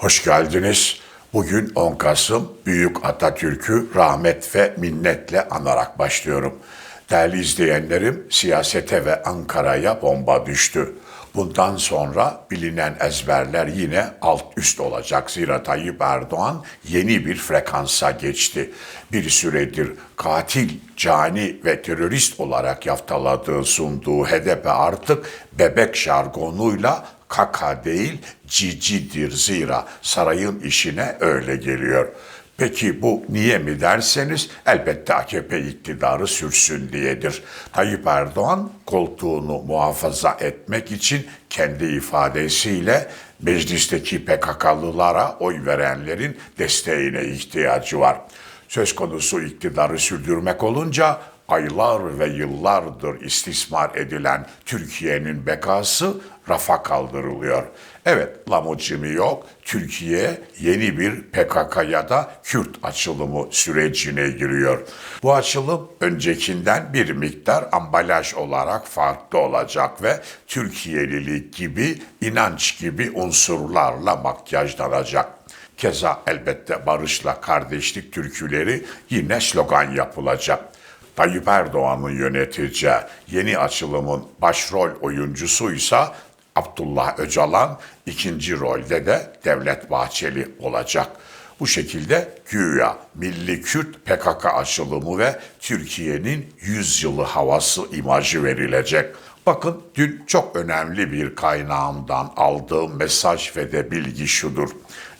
Hoş geldiniz. Bugün 10 Kasım Büyük Atatürk'ü rahmet ve minnetle anarak başlıyorum. Değerli izleyenlerim, siyasete ve Ankara'ya bomba düştü. Bundan sonra bilinen ezberler yine alt üst olacak. Zira Tayyip Erdoğan yeni bir frekansa geçti. Bir süredir katil, cani ve terörist olarak yaftaladığı sunduğu HDP artık bebek jargonuyla kaka değil cicidir zira sarayın işine öyle geliyor. Peki bu niye mi derseniz elbette AKP iktidarı sürsün diyedir. Tayyip Erdoğan koltuğunu muhafaza etmek için kendi ifadesiyle meclisteki PKK'lılara oy verenlerin desteğine ihtiyacı var. Söz konusu iktidarı sürdürmek olunca aylar ve yıllardır istismar edilen Türkiye'nin bekası rafa kaldırılıyor. Evet, lamucimi yok. Türkiye yeni bir PKK ya da Kürt açılımı sürecine giriyor. Bu açılım öncekinden bir miktar ambalaj olarak farklı olacak ve Türkiye'lilik gibi, inanç gibi unsurlarla makyajlanacak. Keza elbette barışla kardeşlik türküleri yine slogan yapılacak. Tayyip Erdoğan'ın yöneteceği yeni açılımın başrol oyuncusuysa Abdullah Öcalan, ikinci rolde de Devlet Bahçeli olacak. Bu şekilde güya Milli Kürt PKK açılımı ve Türkiye'nin yüzyılı havası imajı verilecek. Bakın dün çok önemli bir kaynağımdan aldığım mesaj ve de bilgi şudur.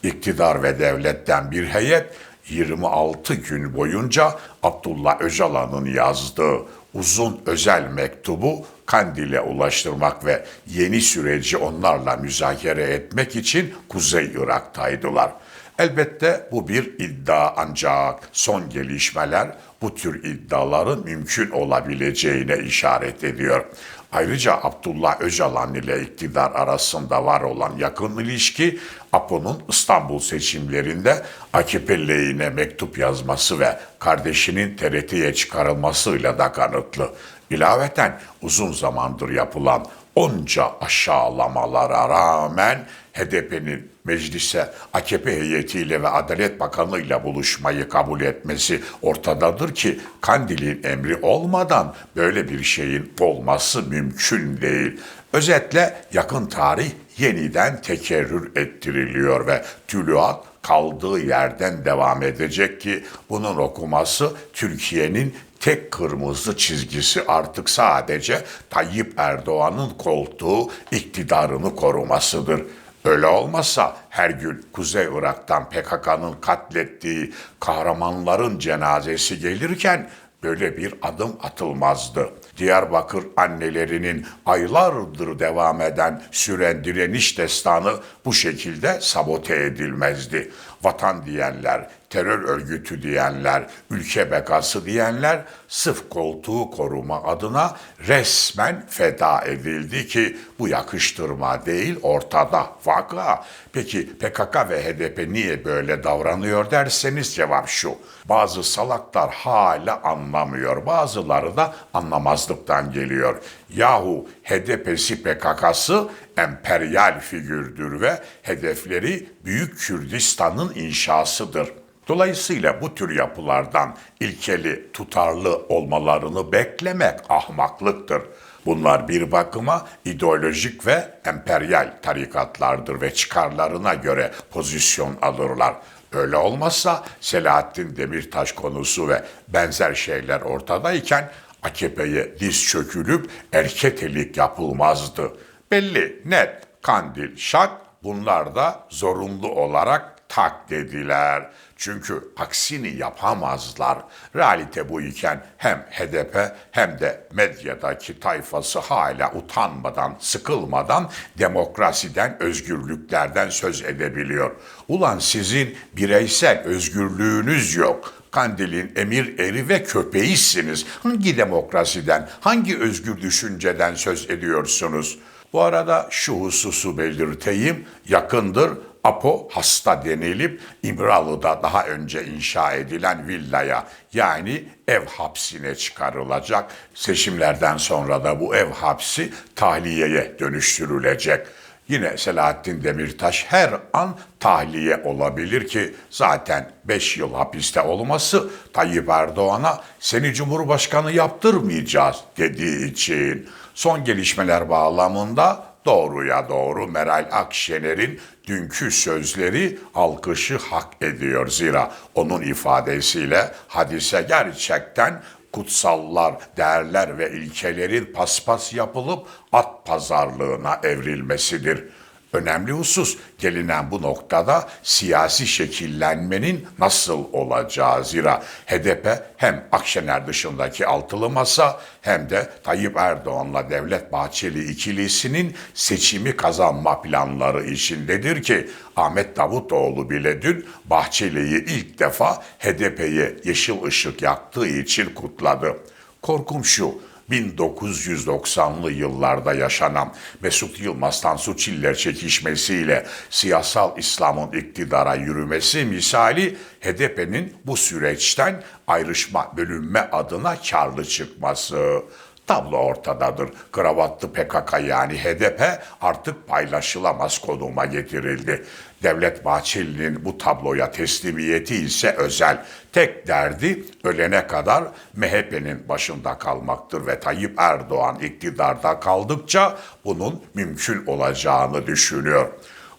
İktidar ve devletten bir heyet 26 gün boyunca Abdullah Öcalan'ın yazdığı uzun özel mektubu Kandil'e ulaştırmak ve yeni süreci onlarla müzakere etmek için Kuzey Irak'taydılar. Elbette bu bir iddia ancak son gelişmeler bu tür iddiaların mümkün olabileceğine işaret ediyor. Ayrıca Abdullah Öcalan ile iktidar arasında var olan yakın ilişki APO'nun İstanbul seçimlerinde AKP lehine mektup yazması ve kardeşinin TRT'ye çıkarılmasıyla da kanıtlı. İlaveten uzun zamandır yapılan onca aşağılamalara rağmen HDP'nin meclise AKP heyetiyle ve Adalet Bakanı'yla buluşmayı kabul etmesi ortadadır ki Kandil'in emri olmadan böyle bir şeyin olması mümkün değil. Özetle yakın tarih yeniden tekerrür ettiriliyor ve tülüat kaldığı yerden devam edecek ki bunun okuması Türkiye'nin tek kırmızı çizgisi artık sadece Tayyip Erdoğan'ın koltuğu iktidarını korumasıdır. Öyle olmasa her gün Kuzey Irak'tan PKK'nın katlettiği kahramanların cenazesi gelirken böyle bir adım atılmazdı. Diyarbakır annelerinin aylardır devam eden süren direniş destanı bu şekilde sabote edilmezdi. Vatan diyenler, terör örgütü diyenler, ülke bekası diyenler sırf koltuğu koruma adına resmen feda edildi ki bu yakıştırma değil ortada vaka. Peki PKK ve HDP niye böyle davranıyor derseniz cevap şu. Bazı salaklar hala anlamıyor, bazıları da anlamazlıktan geliyor. Yahu HDP'si PKK'sı emperyal figürdür ve hedefleri Büyük Kürdistan'ın inşasıdır. Dolayısıyla bu tür yapılardan ilkeli, tutarlı olmalarını beklemek ahmaklıktır. Bunlar bir bakıma ideolojik ve emperyal tarikatlardır ve çıkarlarına göre pozisyon alırlar. Öyle olmazsa Selahattin Demirtaş konusu ve benzer şeyler ortadayken AKP'ye diz çökülüp erketelik yapılmazdı. Belli, net, kandil, şak bunlar da zorunlu olarak tak dediler. Çünkü aksini yapamazlar. Realite bu iken hem HDP hem de medyadaki tayfası hala utanmadan, sıkılmadan demokrasiden, özgürlüklerden söz edebiliyor. Ulan sizin bireysel özgürlüğünüz yok. Kandil'in emir eri ve köpeğisiniz. Hangi demokrasiden, hangi özgür düşünceden söz ediyorsunuz? Bu arada şu hususu belirteyim, yakındır Apo hasta denilip İmralı'da daha önce inşa edilen villaya yani ev hapsine çıkarılacak. Seçimlerden sonra da bu ev hapsi tahliyeye dönüştürülecek. Yine Selahattin Demirtaş her an tahliye olabilir ki zaten 5 yıl hapiste olması Tayyip Erdoğan'a seni Cumhurbaşkanı yaptırmayacağız dediği için. Son gelişmeler bağlamında doğruya doğru Meral Akşener'in dünkü sözleri alkışı hak ediyor. Zira onun ifadesiyle hadise gerçekten kutsallar, değerler ve ilkelerin paspas yapılıp at pazarlığına evrilmesidir. Önemli husus gelinen bu noktada siyasi şekillenmenin nasıl olacağı zira HDP hem Akşener dışındaki altılı masa hem de Tayyip Erdoğan'la Devlet Bahçeli ikilisinin seçimi kazanma planları içindedir ki Ahmet Davutoğlu bile dün Bahçeli'yi ilk defa HDP'ye yeşil ışık yaktığı için kutladı. Korkum şu, 1990'lı yıllarda yaşanan Mesut Yılmaz Tansu Çiller çekişmesiyle siyasal İslam'ın iktidara yürümesi misali HDP'nin bu süreçten ayrışma, bölünme adına karlı çıkması. Tablo ortadadır. Kravatlı PKK yani HDP artık paylaşılamaz konuma getirildi. Devlet Bahçeli'nin bu tabloya teslimiyeti ise özel. Tek derdi ölene kadar MHP'nin başında kalmaktır ve Tayyip Erdoğan iktidarda kaldıkça bunun mümkün olacağını düşünüyor.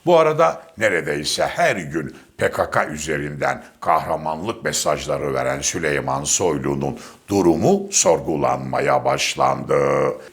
Bu arada neredeyse her gün PKK üzerinden kahramanlık mesajları veren Süleyman Soylu'nun durumu sorgulanmaya başlandı.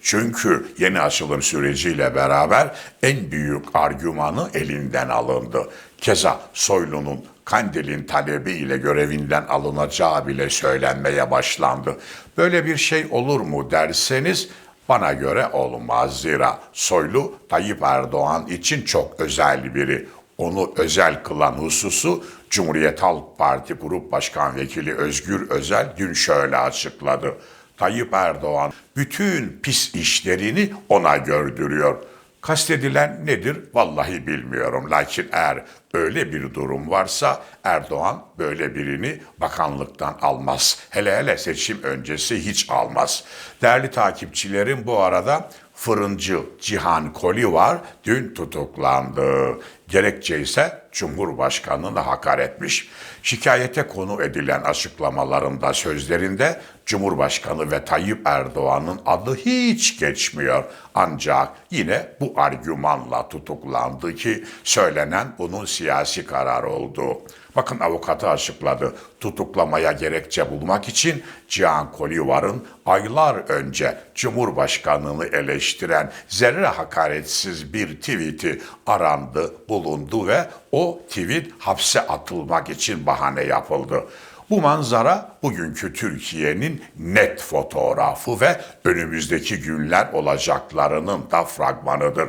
Çünkü yeni açılım süreciyle beraber en büyük argümanı elinden alındı. Keza Soylu'nun Kandil'in talebiyle görevinden alınacağı bile söylenmeye başlandı. Böyle bir şey olur mu derseniz bana göre olmaz zira Soylu Tayyip Erdoğan için çok özel biri. Onu özel kılan hususu Cumhuriyet Halk Parti Grup Başkan Vekili Özgür Özel dün şöyle açıkladı. Tayyip Erdoğan bütün pis işlerini ona gördürüyor. Kastedilen nedir? Vallahi bilmiyorum. Lakin eğer öyle bir durum varsa Erdoğan böyle birini bakanlıktan almaz. Hele hele seçim öncesi hiç almaz. Değerli takipçilerim bu arada fırıncı Cihan Koli var dün tutuklandı. Gerekçe ise Cumhurbaşkanı'na hakaretmiş. Şikayete konu edilen açıklamalarında sözlerinde Cumhurbaşkanı ve Tayyip Erdoğan'ın adı hiç geçmiyor. Ancak yine bu argümanla tutuklandı ki söylenen bunun siyasi karar oldu. Bakın avukatı açıkladı. Tutuklamaya gerekçe bulmak için Cihan Kolivar'ın aylar önce Cumhurbaşkanı'nı eleştiren zerre hakaretsiz bir tweet'i arandı, bulundu ve o tweet hapse atılmak için bahane yapıldı. Bu manzara bugünkü Türkiye'nin net fotoğrafı ve önümüzdeki günler olacaklarının da fragmanıdır.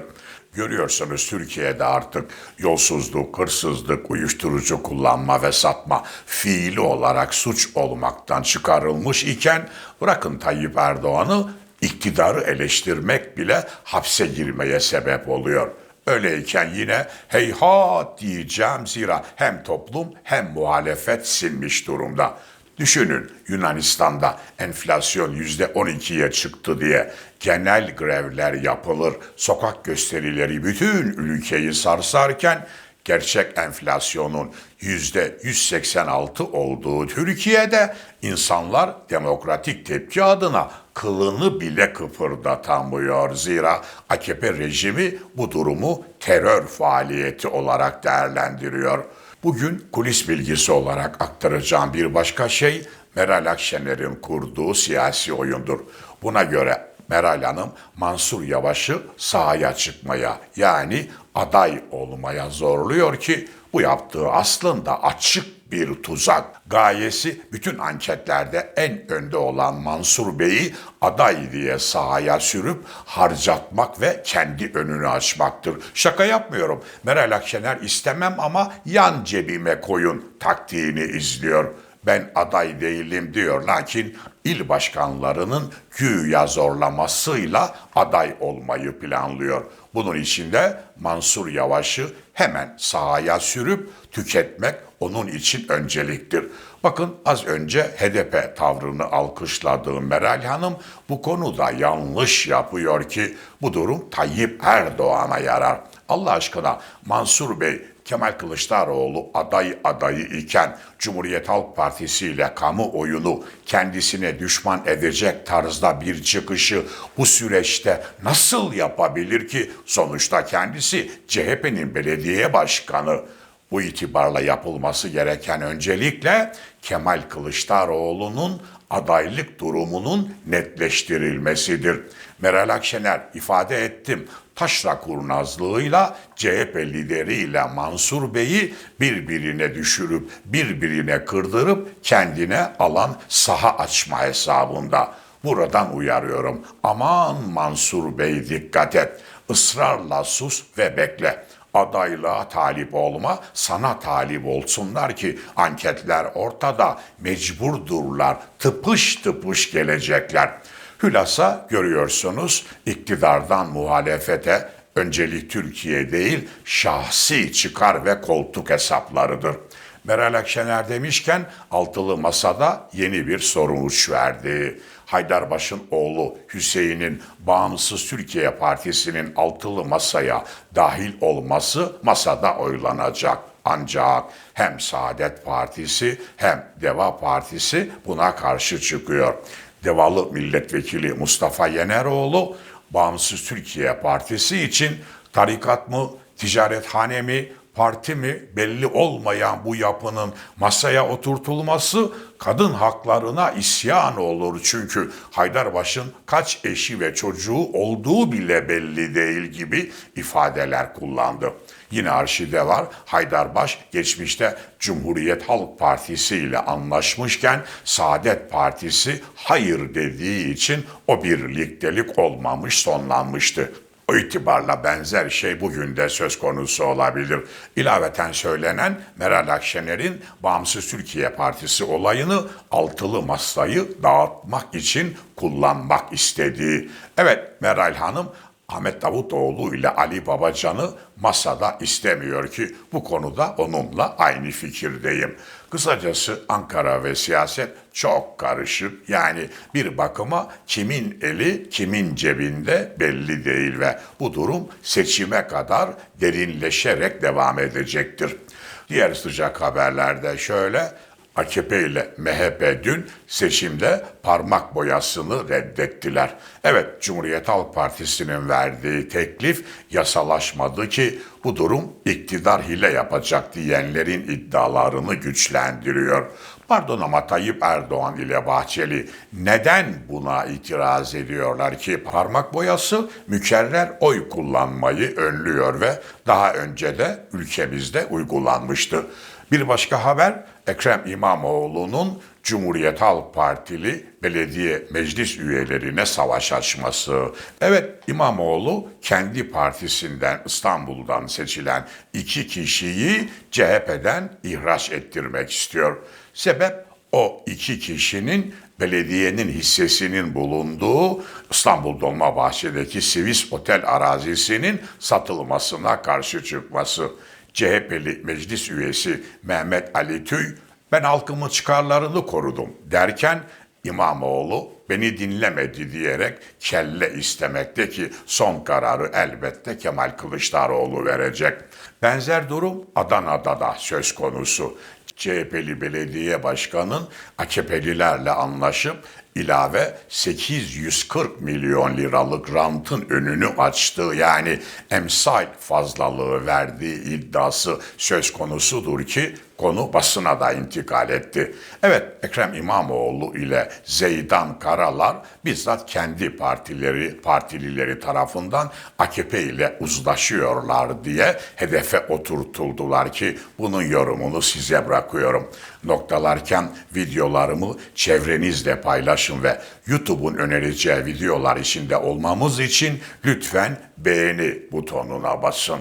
Görüyorsunuz Türkiye'de artık yolsuzluk, hırsızlık, uyuşturucu kullanma ve satma fiili olarak suç olmaktan çıkarılmış iken bırakın Tayyip Erdoğan'ı iktidarı eleştirmek bile hapse girmeye sebep oluyor. Öyleyken yine heyhat diyeceğim. Zira hem toplum hem muhalefet sinmiş durumda. Düşünün Yunanistan'da enflasyon yüzde 12'ye çıktı diye. Genel grevler yapılır, sokak gösterileri bütün ülkeyi sarsarken gerçek enflasyonun yüzde 186 olduğu Türkiye'de insanlar demokratik tepki adına kılını bile kıpırdatamıyor. Zira AKP rejimi bu durumu terör faaliyeti olarak değerlendiriyor. Bugün kulis bilgisi olarak aktaracağım bir başka şey Meral Akşener'in kurduğu siyasi oyundur. Buna göre Meral Hanım Mansur Yavaş'ı sahaya çıkmaya yani aday olmaya zorluyor ki bu yaptığı aslında açık bir tuzak. Gayesi bütün anketlerde en önde olan Mansur Bey'i aday diye sahaya sürüp harcatmak ve kendi önünü açmaktır. Şaka yapmıyorum. Meral Akşener istemem ama yan cebime koyun taktiğini izliyor. ben aday değilim diyor. Lakin il başkanlarının güya zorlamasıyla aday olmayı planlıyor. Bunun için de Mansur Yavaş'ı hemen sahaya sürüp tüketmek onun için önceliktir. Bakın az önce HDP tavrını alkışladığı Meral Hanım bu konuda yanlış yapıyor ki bu durum Tayyip Erdoğan'a yarar. Allah aşkına Mansur Bey Kemal Kılıçdaroğlu aday adayı iken Cumhuriyet Halk Partisi ile kamuoyunu kendisine düşman edecek tarzda bir çıkışı bu süreçte nasıl yapabilir ki? Sonuçta kendisi CHP'nin belediye başkanı. Bu itibarla yapılması gereken öncelikle Kemal Kılıçdaroğlu'nun adaylık durumunun netleştirilmesidir. Meral Akşener ifade ettim taşra kurnazlığıyla CHP lideriyle Mansur Bey'i birbirine düşürüp birbirine kırdırıp kendine alan saha açma hesabında. Buradan uyarıyorum. Aman Mansur Bey dikkat et. Israrla sus ve bekle adaylığa talip olma, sana talip olsunlar ki anketler ortada, mecburdurlar, tıpış tıpış gelecekler. Hülasa görüyorsunuz iktidardan muhalefete öncelik Türkiye değil şahsi çıkar ve koltuk hesaplarıdır. Meral Akşener demişken altılı masada yeni bir sonuç verdi. Haydarbaş'ın oğlu Hüseyin'in Bağımsız Türkiye Partisi'nin altılı masaya dahil olması masada oylanacak. Ancak hem Saadet Partisi hem Deva Partisi buna karşı çıkıyor. Devalı Milletvekili Mustafa Yeneroğlu Bağımsız Türkiye Partisi için tarikat mı, ticarethane mi, parti mi belli olmayan bu yapının masaya oturtulması kadın haklarına isyan olur. Çünkü Haydarbaş'ın kaç eşi ve çocuğu olduğu bile belli değil gibi ifadeler kullandı. Yine arşivde var Haydarbaş geçmişte Cumhuriyet Halk Partisi ile anlaşmışken Saadet Partisi hayır dediği için o birliktelik olmamış sonlanmıştı. O itibarla benzer şey bugün de söz konusu olabilir. İlaveten söylenen Meral Akşener'in Bağımsız Türkiye Partisi olayını altılı masayı dağıtmak için kullanmak istediği. Evet Meral Hanım Ahmet Davutoğlu ile Ali Babacan'ı masada istemiyor ki bu konuda onunla aynı fikirdeyim. Kısacası Ankara ve siyaset çok karışık. Yani bir bakıma kimin eli kimin cebinde belli değil ve bu durum seçime kadar derinleşerek devam edecektir. Diğer sıcak haberlerde şöyle AKP ile MHP dün seçimde parmak boyasını reddettiler. Evet Cumhuriyet Halk Partisi'nin verdiği teklif yasalaşmadı ki bu durum iktidar hile yapacak diyenlerin iddialarını güçlendiriyor. Pardon ama Tayyip Erdoğan ile Bahçeli neden buna itiraz ediyorlar ki parmak boyası mükerrer oy kullanmayı önlüyor ve daha önce de ülkemizde uygulanmıştı. Bir başka haber Ekrem İmamoğlu'nun Cumhuriyet Halk Partili belediye meclis üyelerine savaş açması. Evet İmamoğlu kendi partisinden İstanbul'dan seçilen iki kişiyi CHP'den ihraç ettirmek istiyor. Sebep o iki kişinin belediyenin hissesinin bulunduğu İstanbul Dolmabahçe'deki Sivis Otel arazisinin satılmasına karşı çıkması. CHP'li meclis üyesi Mehmet Ali Tüy, ben halkımın çıkarlarını korudum derken İmamoğlu beni dinlemedi diyerek kelle istemekte ki son kararı elbette Kemal Kılıçdaroğlu verecek. Benzer durum Adana'da da söz konusu. CHP'li belediye başkanın AKP'lilerle anlaşıp ilave 840 milyon liralık rantın önünü açtığı yani emsal fazlalığı verdiği iddiası söz konusudur ki konu basına da intikal etti. Evet Ekrem İmamoğlu ile Zeydan Karalar bizzat kendi partileri partilileri tarafından AKP ile uzlaşıyorlar diye hedefe oturtuldular ki bunun yorumunu size bırakıyorum. Noktalarken videolarımı çevrenizle paylaşın ve YouTube'un önereceği videolar içinde olmamız için lütfen beğeni butonuna basın.